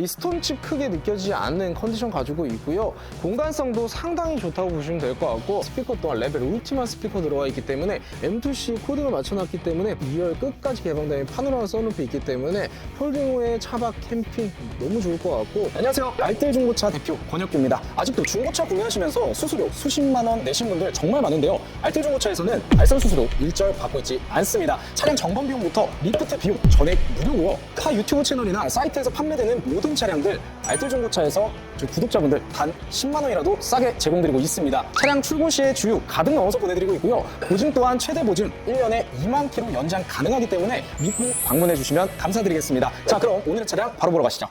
이 스톤칩 크게 느껴지지 않는 컨디션 가지고 있고요. 공간성도 상당히 좋다고 보시면 될 것 같고 스피커 또한 레벨 울티마 스피커 들어가 있기 때문에 M2C 코딩을 맞춰놨기 때문에 2열 끝까지 개방된 파노라마 선루프 있기 때문에 폴딩 후에 차박 캠핑 너무 좋을 것 같고 안녕하세요. 알뜰 중고차 대표 권혁규입니다. 아직도 중고차 구매하시면서 수수료 수십만 원 내신 분들 정말 많은데요. 알뜰 중고차에서는 알선 수수료 일절 받고 있지 않습니다. 차량 점검 비용부터 리프트 비용 전액 무료고요. 카 유튜브 채널이나 사이트에서 판매되는 모든 차량들 알뜰 중고차에서 저희 구독자분들 단 10만 원이라도 싸게 제공드리고 있습니다. 차량 출고 시에 주유 가득 넣어서 보내드리고 있고요. 보증 또한 최대 보증 1년에 2만 킬로 연장 가능하기 때문에 믿고 방문해 주시면 감사드리겠습니다. 자 그럼 오늘의 차량 바로 보러 가시죠.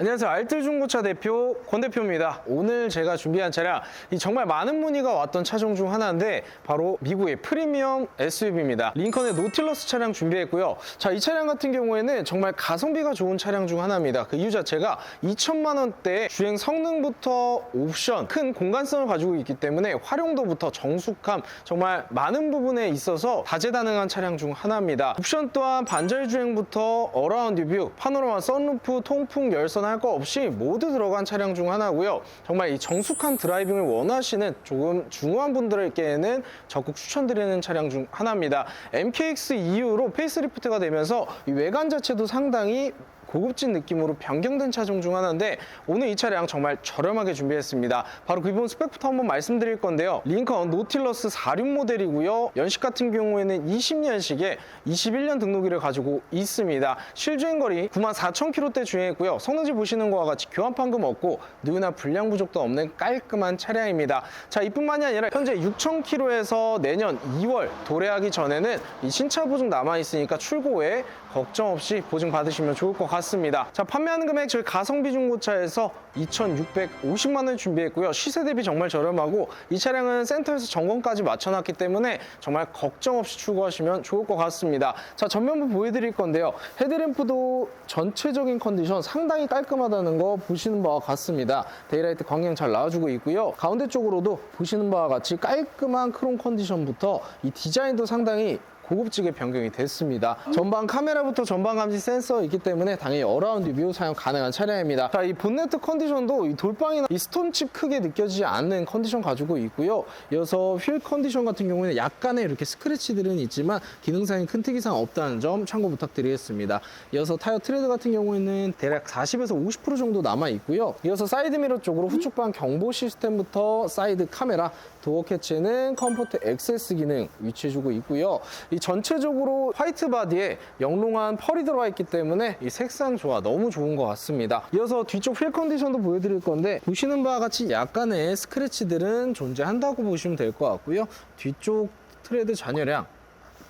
안녕하세요. 알뜰 중고차 대표 권 대표입니다. 오늘 제가 준비한 차량 이 정말 많은 문의가 왔던 차종 중 하나인데 바로 미국의 프리미엄 SUV입니다. 링컨의 노틸러스 차량 준비했고요. 자, 이 차량 같은 경우에는 정말 가성비가 좋은 차량 중 하나입니다. 그 이유 자체가 2천만 원대 주행 성능부터 옵션, 큰 공간성을 가지고 있기 때문에 활용도부터 정숙함 정말 많은 부분에 있어서 다재다능한 차량 중 하나입니다. 옵션 또한 반절 주행부터 어라운드 뷰, 파노라마 선루프, 통풍 열선 할 거 없이 모두 들어간 차량 중 하나고요. 정말 이 정숙한 드라이빙을 원하시는 조금 중후한 분들에게는 적극 추천드리는 차량 중 하나입니다. MKX 이후로 페이스리프트가 되면서 이 외관 자체도 상당히 고급진 느낌으로 변경된 차종 중 하나인데 오늘 이 차량 정말 저렴하게 준비했습니다. 바로 기본 스펙부터 한번 말씀드릴 건데요. 링컨 노틸러스 46 모델이고요. 연식 같은 경우에는 20년식에 21년 등록일을 가지고 있습니다. 실주행 거리 94,000km대 주행했고요. 성능지 보시는 것과 같이 교환 판금 없고 누유나 불량 부족도 없는 깔끔한 차량입니다. 자, 이뿐만이 아니라 현재 6,000km에서 내년 2월 도래하기 전에는 이 신차 보증 남아 있으니까 출고 후에 걱정 없이 보증 받으시면 좋을 것 같습니다. 자, 판매하는 금액 저희 가성비 중고차에서 2,650만 원 준비했고요. 시세 대비 정말 저렴하고 이 차량은 센터에서 점검까지 맞춰놨기 때문에 정말 걱정 없이 출고하시면 좋을 것 같습니다. 자, 전면부 보여드릴 건데요. 헤드램프도 전체적인 컨디션 상당히 깔끔하다는 거 보시는 바와 같습니다. 데이라이트 광량 잘 나와주고 있고요. 가운데 쪽으로도 보시는 바와 같이 깔끔한 크롬 컨디션부터 이 디자인도 상당히 고급지게 변경이 됐습니다. 전방 카메라부터 전방 감지 센서 있기 때문에 당연히 어라운드 뷰 사용 가능한 차량입니다. 자, 이 본네트 컨디션도 이 돌방이나 이 스톤칩 크게 느껴지지 않는 컨디션 가지고 있고요. 이어서 휠 컨디션 같은 경우에는 약간의 이렇게 스크래치들은 있지만 기능상인 큰 특이 사항 없다는 점 참고 부탁드리겠습니다. 이어서 타이어 트레드 같은 경우에는 대략 40에서 50% 정도 남아 있고요. 이어서 사이드 미러 쪽으로 후측방 경보 시스템부터 사이드 카메라, 도어 캐치는 컴포트 액세스 기능 위치해주고 있고요. 이 전체적으로 화이트 바디에 영롱한 펄이 들어가 있기 때문에 이 색상 조화 너무 좋은 것 같습니다. 이어서 뒤쪽 휠 컨디션도 보여드릴 건데 보시는 바와 같이 약간의 스크래치들은 존재한다고 보시면 될 것 같고요. 뒤쪽 트레드 잔여량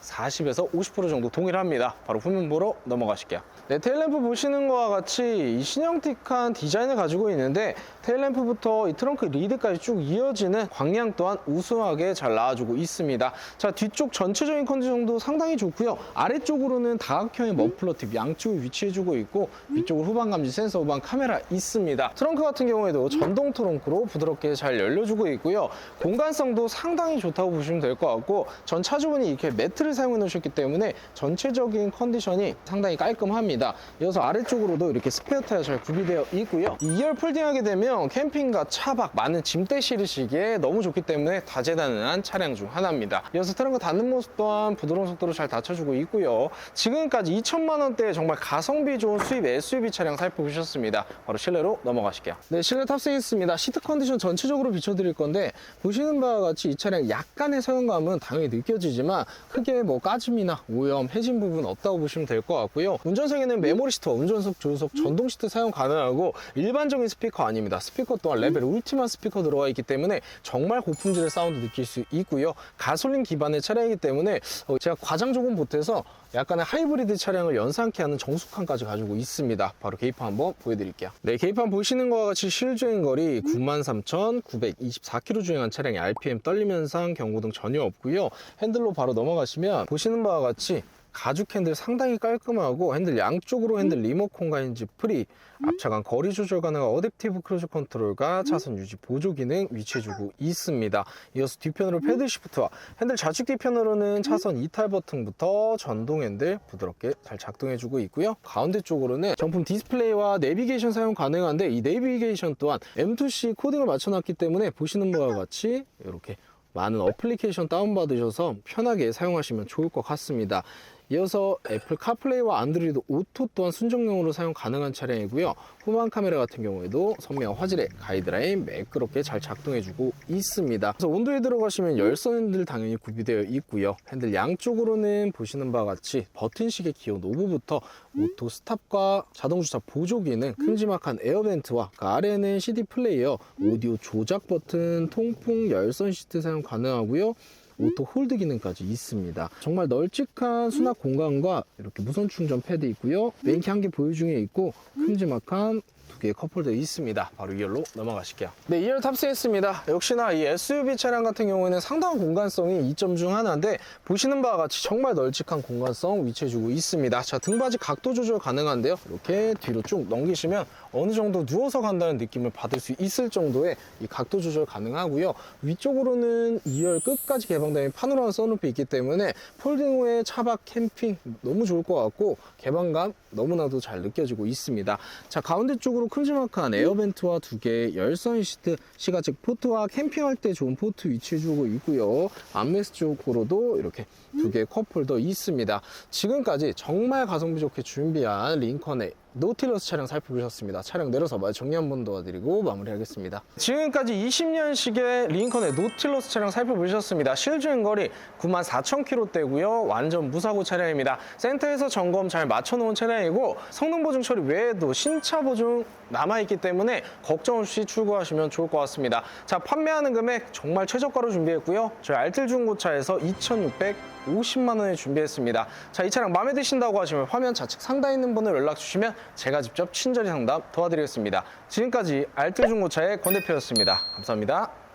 40에서 50% 정도 동일합니다. 바로 후면부로 넘어가실게요. 네, 테일램프 보시는 것과 같이 이 신형틱한 디자인을 가지고 있는데 테일램프부터 이 트렁크 리드까지 쭉 이어지는 광량 또한 우수하게 잘 나와주고 있습니다. 자, 뒤쪽 전체적인 컨디션도 상당히 좋고요. 아래쪽으로는 다각형의 머플러 팁 양쪽에 위치해주고 있고 위쪽으로 후방 감지 센서, 후방 카메라 있습니다. 트렁크 같은 경우에도 전동 트렁크로 부드럽게 잘 열려주고 있고요. 공간성도 상당히 좋다고 보시면 될 것 같고 전 차주분이 이렇게 매 트를 사용해 놓으셨기 때문에 전체적인 컨디션이 상당히 깔끔합니다. 이어서 아래쪽으로도 이렇게 스페어 타이어 잘 구비되어 있고요. 2열 폴딩하게 되면 캠핑과 차박 많은 짐대 실으시기에 너무 좋기 때문에 다재다능한 차량 중 하나입니다. 이어서 트렁크 닫는 모습 또한 부드러운 속도로 잘 닫혀주고 있고요. 지금까지 2천만 원대의 정말 가성비 좋은 수입 SUV 차량 살펴보셨습니다. 바로 실내로 넘어가실게요. 네, 실내 탑승했습니다. 시트 컨디션 전체적으로 비춰드릴 건데 보시는 바와 같이 이 차량 약간의 사용감은 당연히 느껴지지만 크게 뭐 까짐이나 오염, 해진 부분 없다고 보시면 될 것 같고요. 운전석에는 메모리 시트, 운전석, 조수석, 전동 시트 사용 가능하고 일반적인 스피커 아닙니다. 스피커 또한 레벨 울티마 스피커 들어가 있기 때문에 정말 고품질의 사운드 느낄 수 있고요. 가솔린 기반의 차량이기 때문에 어, 제가 과장 조금 보태서 약간의 하이브리드 차량을 연상케 하는 정숙함까지 가지고 있습니다. 바로 계기판 한번 보여드릴게요. 네, 계기판 보시는 것과 같이 실주행 거리 93,924km 주행한 차량의 RPM 떨림 현상, 경고등 전혀 없고요. 핸들로 바로 넘어가시면 보시는 바와 같이 가죽 핸들 상당히 깔끔하고 핸들 양쪽으로 핸들 리모컨과 핸즈 프리, 앞차간 거리 조절 가능한 어댑티브 크루즈 컨트롤과 차선 유지 보조 기능 위치해주고 있습니다. 이어서 뒤편으로 패드 시프트와 핸들 좌측 뒤편으로는 차선 이탈 버튼부터 전동 핸들 부드럽게 잘 작동해주고 있고요. 가운데 쪽으로는 정품 디스플레이와 내비게이션 사용 가능한데 이 내비게이션 또한 M2C 코딩을 맞춰놨기 때문에 보시는 바와 같이 이렇게 많은 어플리케이션 다운받으셔서 편하게 사용하시면 좋을 것 같습니다. 이어서 애플 카플레이와 안드로이드 오토 또한 순정용으로 사용 가능한 차량이고요. 후방 카메라 같은 경우에도 선명한 화질의 가이드라인 매끄럽게 잘 작동해주고 있습니다. 그래서 온도에 들어가시면 열선 핸들 당연히 구비되어 있고요. 핸들 양쪽으로는 보시는 바와 같이 버튼식의 기어 노브부터 오토 스탑과 자동 주차 보조 기능, 큼지막한 에어벤트와 그 아래는 CD 플레이어, 오디오 조작 버튼, 통풍 열선 시트 사용 가능하고요. 오토 홀드 기능까지 있습니다. 정말 널찍한 수납 공간과 이렇게 무선 충전 패드 있고요. 메인키 한 개 보유 중에 있고 큼지막한 두 개의 컵홀더 있습니다. 바로 2열로 넘어가실게요. 네, 2열 탑승했습니다. 역시나 이 SUV 차량 같은 경우에는 상당한 공간성이 이점 중 하나인데 보시는 바와 같이 정말 널찍한 공간성 위치해주고 있습니다. 자, 등받이 각도 조절 가능한데요. 이렇게 뒤로 쭉 넘기시면 어느 정도 누워서 간다는 느낌을 받을 수 있을 정도의 이 각도 조절 가능하고요. 위쪽으로는 2열 끝까지 개방된 파노라마 선루프 있기 때문에 폴딩 후에 차박 캠핑 너무 좋을 것 같고 개방감 너무나도 잘 느껴지고 있습니다. 자 가운데 쪽으로 큼지막한 에어벤트와 두 개의 열선 시트 시가측 포트와 캠핑할 때 좋은 포트 위치해주고 있고요. 암레스 쪽으로도 이렇게 두 개의 컵홀더 있습니다. 지금까지 정말 가성비 좋게 준비한 링컨의 노틸러스 차량 살펴보셨습니다. 차량 내려서 말 정리 한 번 도와드리고 마무리하겠습니다. 지금까지 20년식의 링컨의 노틸러스 차량 살펴보셨습니다. 실주행 거리 94,000km대고요. 완전 무사고 차량입니다. 센터에서 점검 잘 맞춰놓은 차량이고 성능 보증 처리 외에도 신차 보증 남아있기 때문에 걱정 없이 출고하시면 좋을 것 같습니다. 자, 판매하는 금액 정말 최저가로 준비했고요. 저희 알뜰 중고차에서 2,650만 원에 준비했습니다. 자, 이 차량 마음에 드신다고 하시면 화면 좌측 상단에 있는 번호로 연락 주시면 제가 직접 친절히 상담 도와드리겠습니다. 지금까지 알뜰 중고차의 권 대표였습니다. 감사합니다.